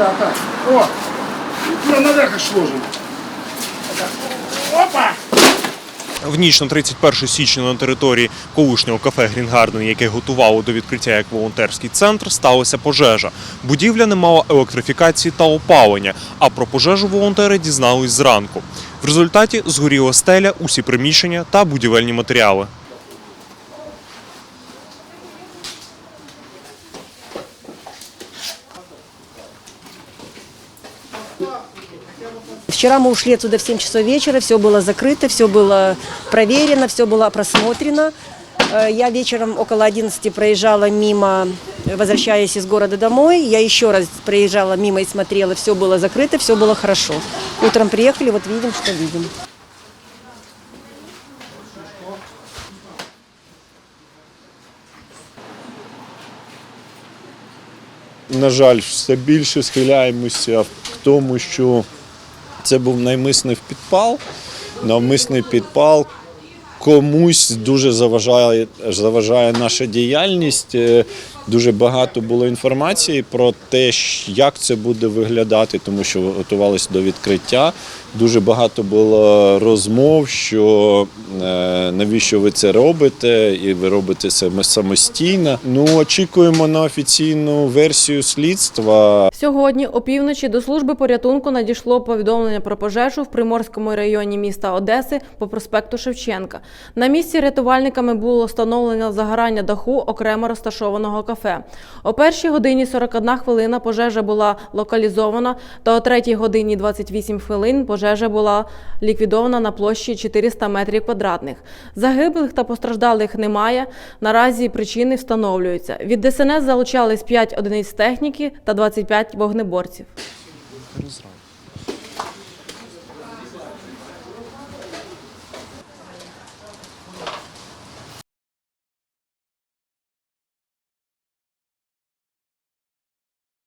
да, так. О! Ну, наверх аж сложим. Опа! В ніч на 31 січня на території колишнього кафе Грін Гарден, яке готувало до відкриття як волонтерський центр, сталася пожежа. Будівля не мала електрифікації та опалення. А про пожежу волонтери дізнались зранку. В результаті згоріла стеля, усі приміщення та будівельні матеріали. Вчера мы ушли отсюда в 7 часов вечера, все было закрыто, все было проверено, все было просмотрено. Э, Я вечером около 11 проезжала мимо, возвращаясь из города домой. Я еще раз проезжала мимо и смотрела, все было закрыто, все было хорошо. Утром приехали, вот видим, что видим. на жаль, все більше схиляємося к тому, що це був наймисний підпал. Навмисний підпал комусь дуже заважає, заважає наша діяльність. Дуже багато було інформації про те, як це буде виглядати, тому що готувалися до відкриття. Дуже багато було розмов, що е, навіщо ви це робите, і ви робите це самостійно. Ну, очікуємо на офіційну версію слідства. Сьогодні опівночі до служби порятунку надійшло повідомлення про пожежу в Приморському районі міста Одеси по проспекту Шевченка. На місці рятувальниками було встановлено загорання даху окремо розташованого кафе. О першій годині 41 хвилина пожежа була локалізована, та о третій годині 28 хвилин пожежа була ліквідована на площі 400 метрів квадратних. Загиблих та постраждалих немає. Наразі причини встановлюються. Від ДСНС залучались 5 одиниць техніки та 25 вогнеборців.